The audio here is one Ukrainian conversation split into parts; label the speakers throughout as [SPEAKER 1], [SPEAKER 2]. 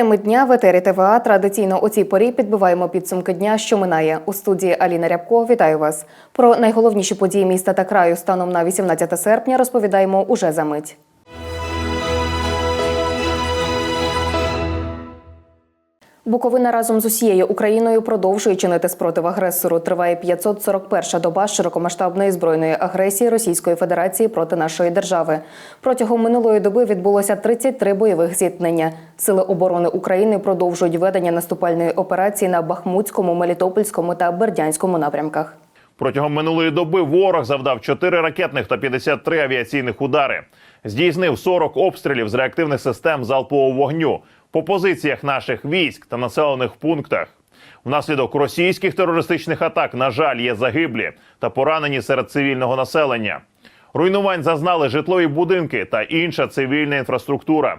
[SPEAKER 1] Теми дня в етері ТВА традиційно у цій порі підбиваємо підсумки дня, що минає. У студії Аліна Рябко. Вітаю вас. Про найголовніші події міста та краю станом на 18 серпня розповідаємо уже за мить. Буковина разом з усією Україною продовжує чинити спротив агресору. Триває 541-ша доба широкомасштабної збройної агресії Російської Федерації проти нашої держави. Протягом минулої доби відбулося 33 бойових зіткнення. Сили оборони України продовжують ведення наступальної операції на Бахмутському, Мелітопольському та Бердянському напрямках.
[SPEAKER 2] Протягом минулої доби ворог завдав 4 ракетних та 53 авіаційних удари. Здійснив 40 обстрілів з реактивних систем залпового вогню по позиціях наших військ та населених пунктах. Внаслідок російських терористичних атак, на жаль, є загиблі та поранені серед цивільного населення. Руйнувань зазнали житлові будинки та інша цивільна інфраструктура.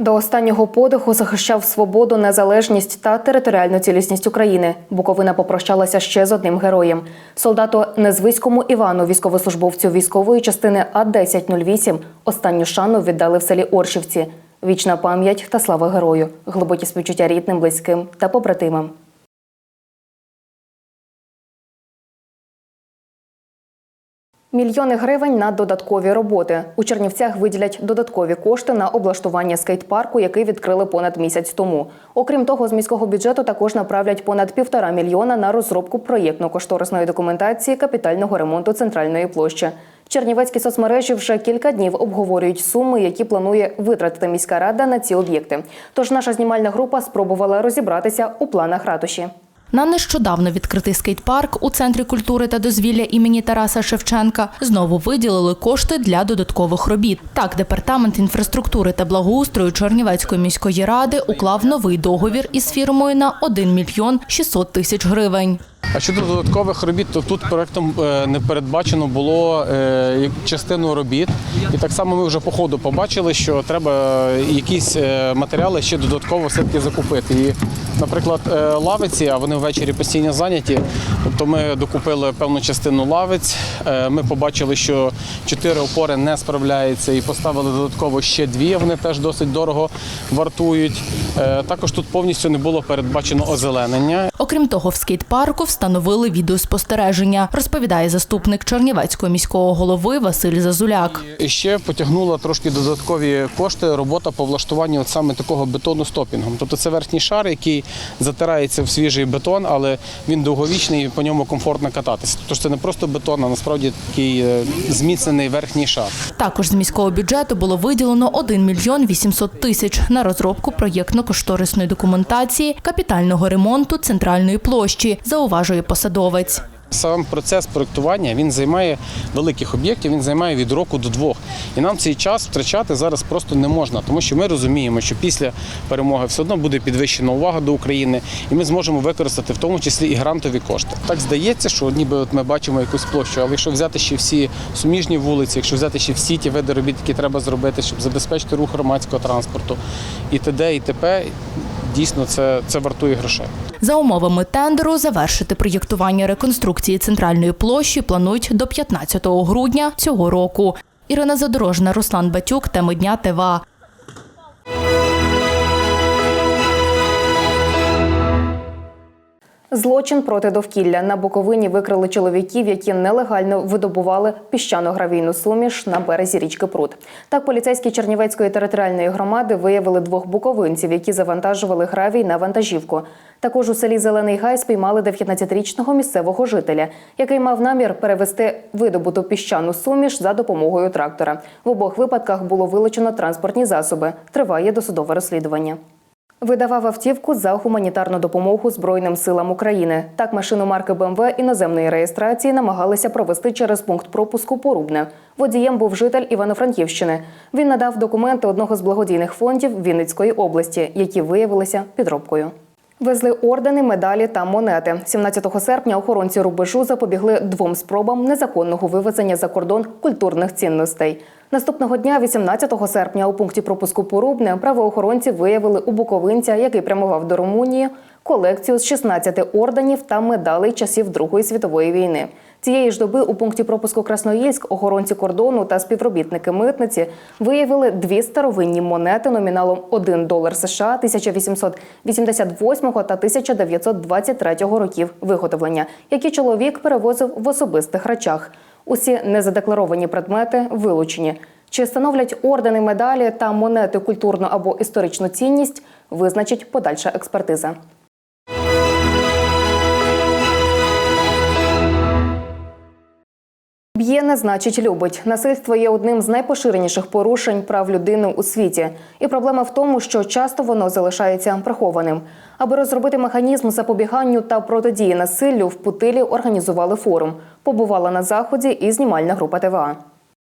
[SPEAKER 1] До останнього подиху захищав свободу, незалежність та територіальну цілісність України. Буковина попрощалася ще з одним героєм. Солдату Незвиському Івану, військовослужбовцю військової частини А 1008 останню шану віддали в селі Оршівці. Вічна пам'ять та слава герою, глибокі співчуття рідним, близьким та побратимам. Мільйони гривень на додаткові роботи. У Чернівцях виділять додаткові кошти на облаштування скейт-парку, який відкрили понад місяць тому. Окрім того, з міського бюджету також направлять понад півтора мільйона на розробку проєктно-кошторисної документації капітального ремонту центральної площі. Чернівецькі соцмережі вже кілька днів обговорюють суми, які планує витратити міська рада на ці об'єкти. Тож наша знімальна група спробувала розібратися у планах ратуші.
[SPEAKER 3] На нещодавно відкритий скейт-парк у центрі культури та дозвілля імені Тараса Шевченка знову виділили кошти для додаткових робіт. Так, департамент інфраструктури та благоустрою Чернівецької міської ради уклав новий договір із фірмою на 1 мільйон 600 тисяч гривень.
[SPEAKER 4] А щодо додаткових робіт, то тут проектом е, не передбачено було е, частину робіт. І так само ми вже по ходу побачили, що треба якісь е, матеріали ще додатково все-таки закупити. І, наприклад, е, лавиці, а вони ввечері постійно зайняті. Тобто ми докупили певну частину лавиць. Е, Ми побачили, що чотири опори не справляються і поставили додатково ще дві. Вони теж досить дорого вартують. Е, Також тут повністю не було передбачено озеленення.
[SPEAKER 3] Окрім того, в скейт-парку встановили відеоспостереження, розповідає заступник Чернівецького міського голови Василь Зазуляк.
[SPEAKER 4] І ще потягнула трошки додаткові кошти робота по влаштуванню от саме такого бетону стопінгом. Тобто це верхній шар, який затирається в свіжий бетон, але він довговічний і по ньому комфортно кататися. Тож це не просто бетон, а насправді такий е, зміцнений верхній шар.
[SPEAKER 3] Також з міського бюджету було виділено 1 мільйон 800 тисяч на розробку проєктно-кошторисної документації капітального ремонту центральної площі, зауважує посадовець.
[SPEAKER 4] Сам процес проектування він займає великих об'єктів, він займає від року до двох. І нам цей час втрачати зараз просто не можна, тому що ми розуміємо, що після перемоги все одно буде підвищена увага до України, і ми зможемо використати в тому числі і грантові кошти. Так здається, що ніби от ми бачимо якусь площу, але якщо взяти ще всі суміжні вулиці, якщо взяти ще всі ті види робіт, які треба зробити, щоб забезпечити рух громадського транспорту, і т.д. і т.п., дійсно це, це вартує грошей.
[SPEAKER 3] За умовами тендеру завершити проєктування реконструкції центральної площі планують до 15 грудня цього року. Ірина Задорожна, Руслан Батюк, теми дня ТВА.
[SPEAKER 1] Злочин проти довкілля на Буковині викрили чоловіків, які нелегально видобували піщано-гравійну суміш на березі річки Прут. Так, поліцейські Чернівецької територіальної громади виявили двох буковинців, які завантажували гравій на вантажівку. Також у селі Зелений Гай спіймали 19-річного місцевого жителя, який мав намір перевести видобуту піщану суміш за допомогою трактора. В обох випадках було вилучено транспортні засоби. Триває досудове розслідування. Видавав автівку за гуманітарну допомогу Збройним силам України. Так, машину марки БМВ іноземної реєстрації намагалися провести через пункт пропуску Порубне. Водієм був житель Івано-Франківщини. Він надав документи одного з благодійних фондів Вінницької області, які виявилися підробкою. Везли ордени, медалі та монети. 17 серпня охоронці рубежу запобігли двом спробам незаконного вивезення за кордон культурних цінностей. Наступного дня, 18 серпня, у пункті пропуску Порубне правоохоронці виявили у буковинця, який прямував до Румунії, колекцію з 16 орденів та медалей часів Другої світової війни. Цієї ж доби у пункті пропуску Красноїльськ охоронці кордону та співробітники митниці виявили дві старовинні монети номіналом 1 долар США 1888 та 1923 років виготовлення, які чоловік перевозив в особистих речах. Усі незадекларовані предмети вилучені. Чи становлять ордени, медалі та монети культурну або історичну цінність, визначить подальша експертиза. Б'є не значить любить. Насильство є одним з найпоширеніших порушень прав людини у світі. І проблема в тому, що часто воно залишається прихованим. Аби розробити механізм запобіганню та протидії насиллю, в Путилі організували форум. Побувала на заході і знімальна група ТВА.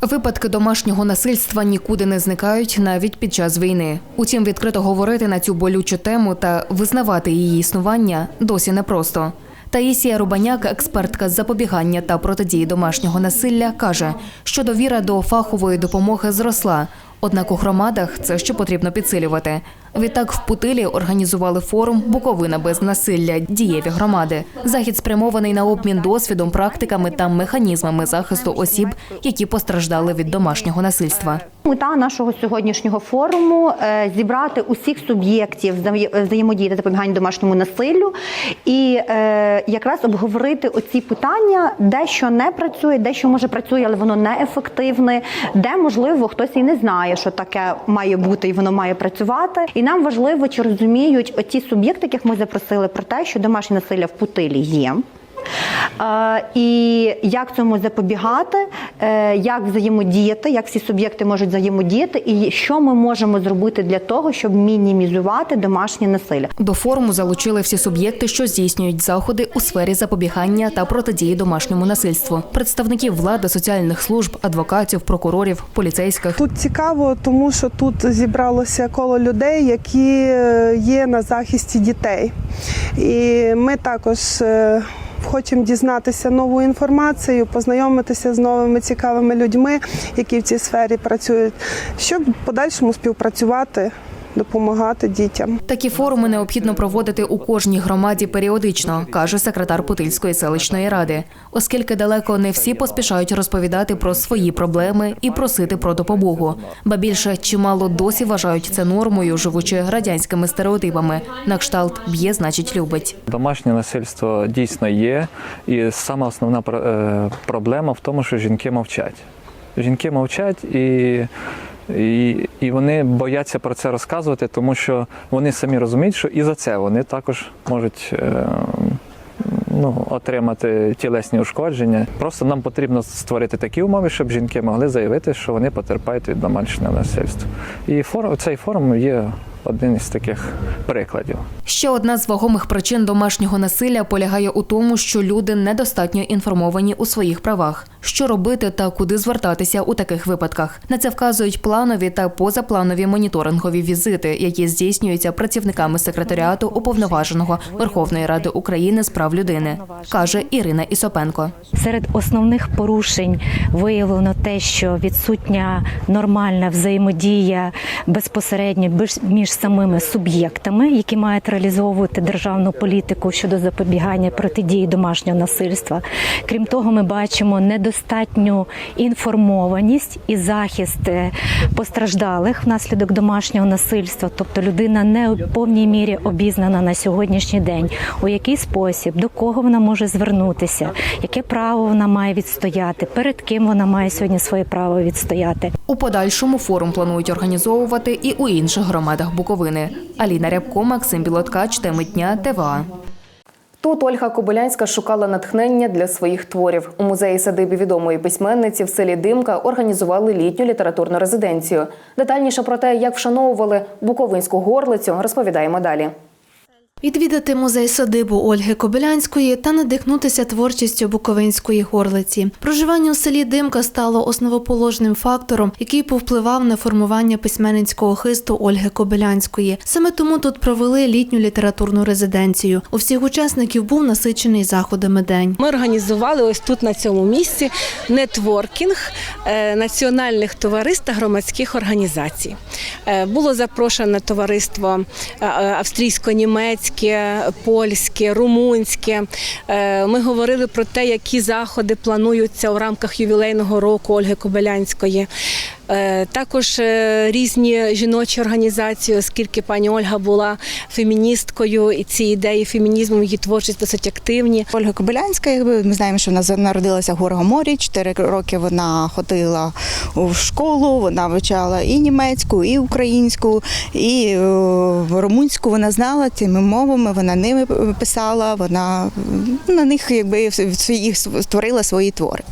[SPEAKER 1] Випадки домашнього насильства нікуди не зникають навіть під час війни. Утім, відкрито говорити на цю болючу тему та визнавати її існування досі непросто. Таїсія Рубаняк, експертка з запобігання та протидії домашнього насилля, каже, що довіра до фахової допомоги зросла. Однак у громадах це ще потрібно підсилювати. Відтак в Путилі організували форум Буковина без насилля дієві громади. Захід спрямований на обмін досвідом, практиками та механізмами захисту осіб, які постраждали від домашнього насильства.
[SPEAKER 5] Мета нашого сьогоднішнього форуму е, зібрати усіх суб'єктів взає- взаємодії та запобігання домашньому насиллю і е, якраз обговорити оці питання, де що не працює, де що може працює, але воно не ефективне, де можливо хтось і не знає, що таке має бути і воно має працювати. І нам важливо, чи розуміють оці суб'єкти, яких ми запросили, про те, що домашнє насилля в путилі є. І як цьому запобігати, е, як взаємодіяти, як всі суб'єкти можуть взаємодіяти, і що ми можемо зробити для того, щоб мінімізувати домашнє насилля.
[SPEAKER 1] До форуму залучили всі суб'єкти, що здійснюють заходи у сфері запобігання та протидії домашньому насильству. Представників влади, соціальних служб, адвокатів, прокурорів, поліцейських.
[SPEAKER 6] Тут цікаво, тому що тут зібралося коло людей, які е, є на захисті дітей. І ми також е, хочемо дізнатися нову інформацію, познайомитися з новими цікавими людьми, які в цій сфері працюють, щоб в подальшому співпрацювати, допомагати дітям.
[SPEAKER 1] Такі форуми необхідно проводити у кожній громаді періодично, каже секретар Путильської селищної ради, оскільки далеко не всі поспішають розповідати про свої проблеми і просити про допомогу. Ба більше чимало досі вважають це нормою, живучи радянськими стереотипами. На кшталт б'є, значить любить.
[SPEAKER 7] Домашнє насильство дійсно є, і сама основна е, проблема в тому, що жінки мовчать. Жінки мовчать і, і, і вони бояться про це розказувати, тому що вони самі розуміють, що і за це вони також можуть. е, Ну, отримати тілесні ушкодження. Просто нам потрібно створити такі умови, щоб жінки могли заявити, що вони потерпають від домашнього насильства. І форум, цей форум є один із таких прикладів.
[SPEAKER 1] Ще одна з вагомих причин домашнього насилля полягає у тому, що люди недостатньо інформовані у своїх правах, що робити та куди звертатися у таких випадках. На це вказують планові та позапланові моніторингові візити, які здійснюються працівниками секретаріату уповноваженого Верховної Ради України з прав людини, каже Ірина Ісопенко.
[SPEAKER 8] Серед основних порушень виявлено те, що відсутня нормальна взаємодія безпосередньо биш- між самими суб'єктами, які мають реалізовувати державну політику щодо запобігання протидії домашнього насильства. Крім того, ми бачимо недостатню інформованість і захист е, постраждалих внаслідок домашнього насильства, тобто людина не у повній мірі обізнана на сьогоднішній день, у який спосіб, до кого вона може звернутися, яке право вона має відстояти, перед ким вона має сьогодні своє право відстояти.
[SPEAKER 1] У подальшому форум планують організовувати і у інших громадах Буковини. Аліна Рябко, Максим Білоткач, теми дня ТВА. Тут Ольга Кобилянська шукала натхнення для своїх творів. У музеї садибі відомої письменниці в селі Димка організували літню літературну резиденцію. Детальніше про те, як вшановували Буковинську горлицю, розповідаємо далі.
[SPEAKER 9] Відвідати музей садибу Ольги Кобилянської та надихнутися творчістю Буковинської горлиці. Проживання у селі Димка стало основоположним фактором, який повпливав на формування письменницького хисту Ольги Кобилянської. Саме тому тут провели літню літературну резиденцію. У всіх учасників був насичений заходами день.
[SPEAKER 10] Ми організували ось тут на цьому місці нетворкінг е, національних товариств та громадських організацій. Е, Було запрошено товариство е, е, австрійсько-німецьке, польське, румунське. Е, Ми говорили про те, які заходи плануються у рамках ювілейного року Ольги Кобилянської. Е, Також е, різні жіночі організації, оскільки пані Ольга була феміністкою, і ці ідеї фемінізму, її творчість досить активні.
[SPEAKER 11] Ольга Кобилянська, якби ми знаємо, що вона народилася в Горгоморі. Чотири роки вона ходила в школу, вона вивчала і німецьку, і українську, і е, румунську вона знала цими мовами. Вона ними писала. Вона на них якби створила свої твори.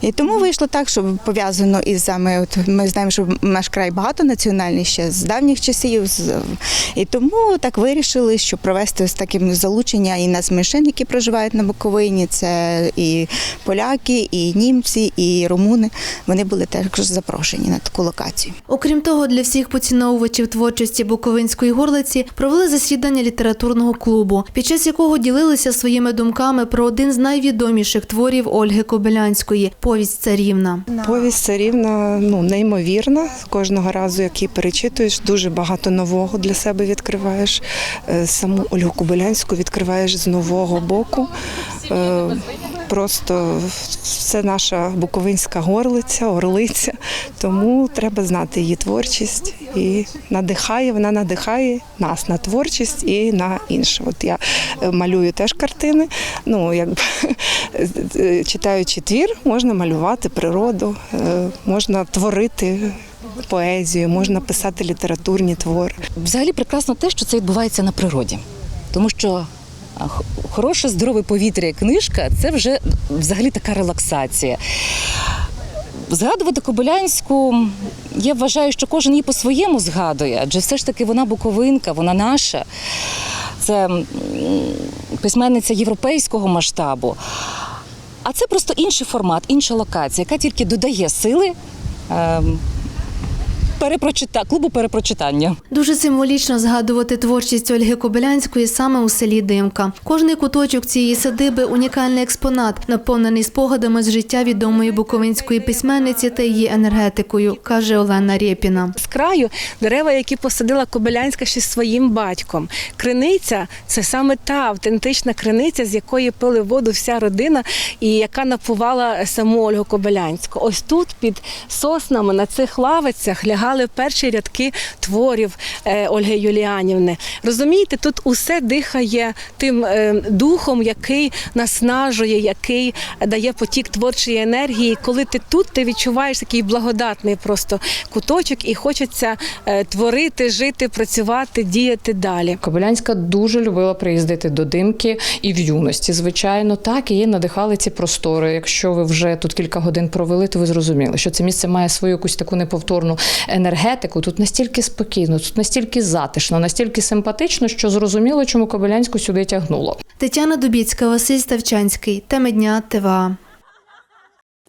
[SPEAKER 11] І тому вийшло так, що пов'язано із саме, от ми знаємо, що наш край багатонаціональний ще з давніх часів. І тому так вирішили, що провести з таким залучення і нацменшин, які проживають на Буковині. Це і поляки, і німці, і румуни. Вони були також запрошені на таку локацію.
[SPEAKER 9] Окрім того, для всіх поціновувачів творчості Буковинської горлиці провели засідання літературного клубу, під час якого ділилися своїми думками про один з найвідоміших творів Ольги Кобилянської повість царівна.
[SPEAKER 12] Повість царівна ну, неймовірна. Кожного разу, як її перечитуєш, дуже багато нового для себе відкриваєш. Е, Саму Ольгу Кобилянську відкриваєш з нового боку. Просто це наша буковинська горлиця, орлиця. Тому треба знати її творчість і надихає, вона надихає нас на творчість і на інше. От я е, малюю теж картини. Ну, якби читаючи твір, можна малювати природу, е, можна творити поезію, можна писати літературні твори.
[SPEAKER 13] Взагалі прекрасно те, що це відбувається на природі, тому що хороше здорове повітря, і книжка це вже взагалі така релаксація. Згадувати Кобилянську, я вважаю, що кожен її по-своєму згадує, адже все ж таки вона буковинка, вона наша. Це письменниця європейського масштабу. А це просто інший формат, інша локація, яка тільки додає сили ем, перепрочита, клубу перепрочитання.
[SPEAKER 9] Дуже символічно згадувати творчість Ольги Кобилянської саме у селі Димка. Кожний куточок цієї садиби унікальний експонат, наповнений спогадами з життя відомої буковинської письменниці та її енергетикою, каже Олена Рєпіна.
[SPEAKER 10] З краю дерева, які посадила Кобилянська ще своїм батьком. Криниця це саме та автентична криниця, з якої пили воду вся родина і яка напувала саму Ольгу Кобилянську. Ось тут під соснами на цих лавицях лягали перші рядки творів е, Ольги Юліанівни. Розумієте, тут усе дихає тим е, духом, який наснажує, який дає потік творчої енергії. Коли ти тут, ти відчуваєш такий благодатний просто куточок, і хочеться е, творити, жити, працювати, діяти далі.
[SPEAKER 14] Кобилянська дуже любила приїздити до Димки і в юності, звичайно, так її надихали ці простори. Якщо ви вже тут кілька годин провели, то ви зрозуміли, що це місце має свою якусь таку неповторну енергетику. Тут настільки спокійно, тут настільки затишно, настільки симпатично, що зрозуміло, чому Кобилянську сюди тягнуло.
[SPEAKER 9] Тетяна Дубіцька, Василь Ставчанський. Теми дня ТВА.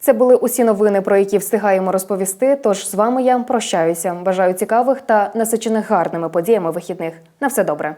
[SPEAKER 1] Це були усі новини, про які встигаємо розповісти. Тож з вами я прощаюся. Бажаю цікавих та насичених гарними подіями вихідних. На все добре.